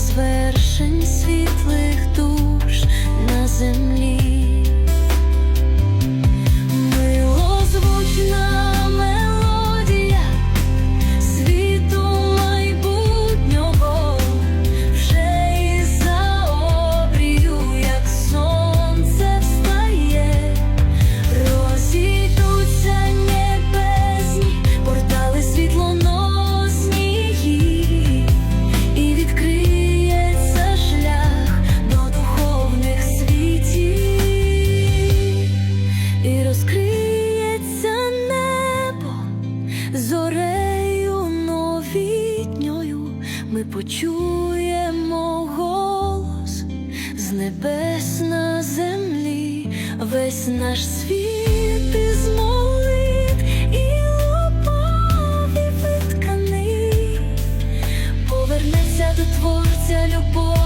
звершень світлих душ на землі. Небес на землі, весь наш світ із молит і любові витканий, повернеться до творця любові, що